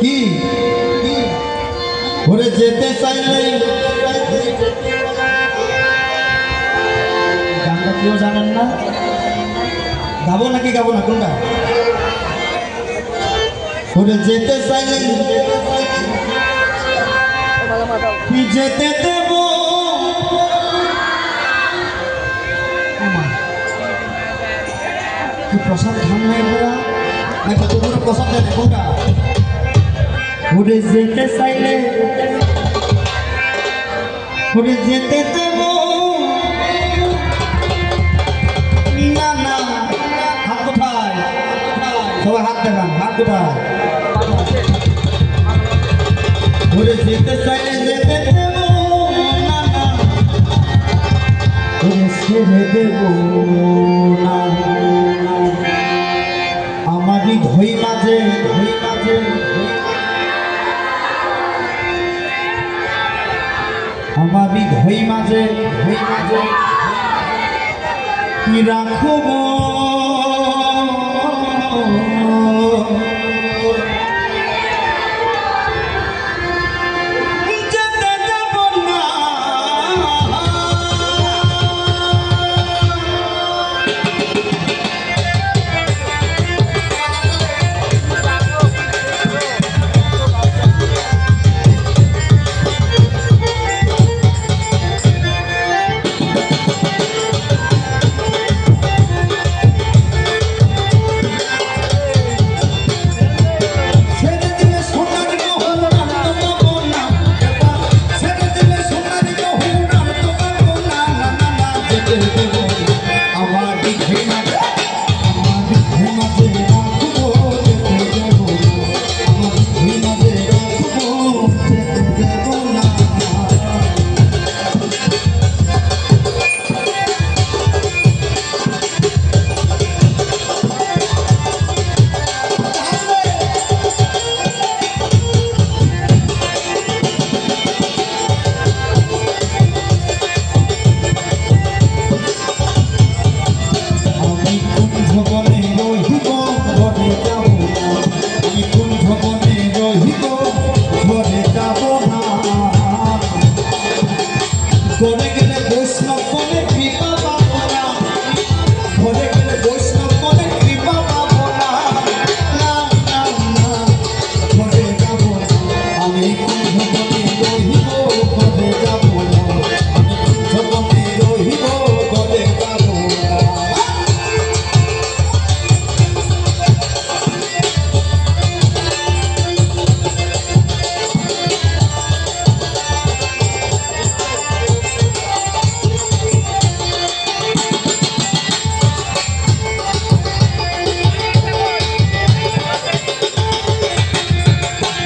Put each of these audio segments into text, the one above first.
কি? ওরে যেতে চাইলে গানটা কেউ জানেন না? গাবো নাকি গাবো না? কোনটা? ওরে যেতে চাইলে যেতে দেব? কি প্রসাদ খান নাই কিন্তু তোমার পছন্দ নেই কোনটা ঘুরে যেতে চাইলে ঘুরে যেতে দেব না না হাত কোথায় সবাই হাত দেখান হাত কোথায় ঘুরে যেতে চাইলে যেতে দেব না না ঘুরে ছেড়ে দেব 你的回马满嘴回忆满嘴你让口红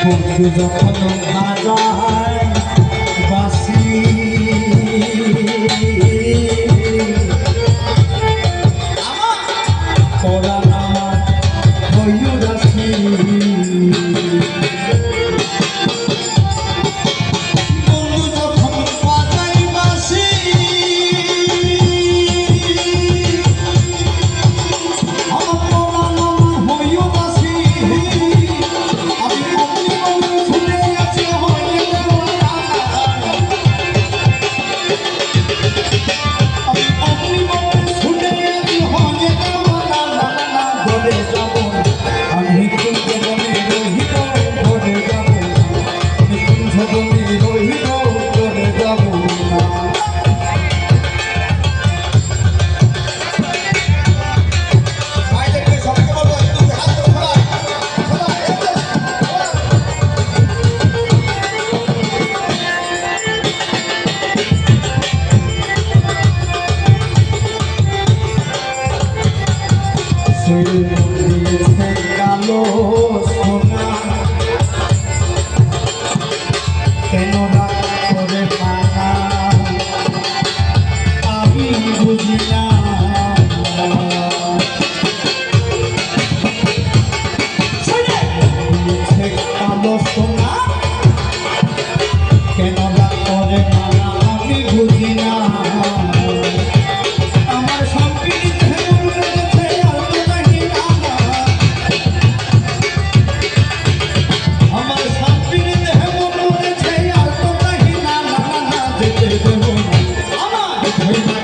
Mau ke? you. আমার।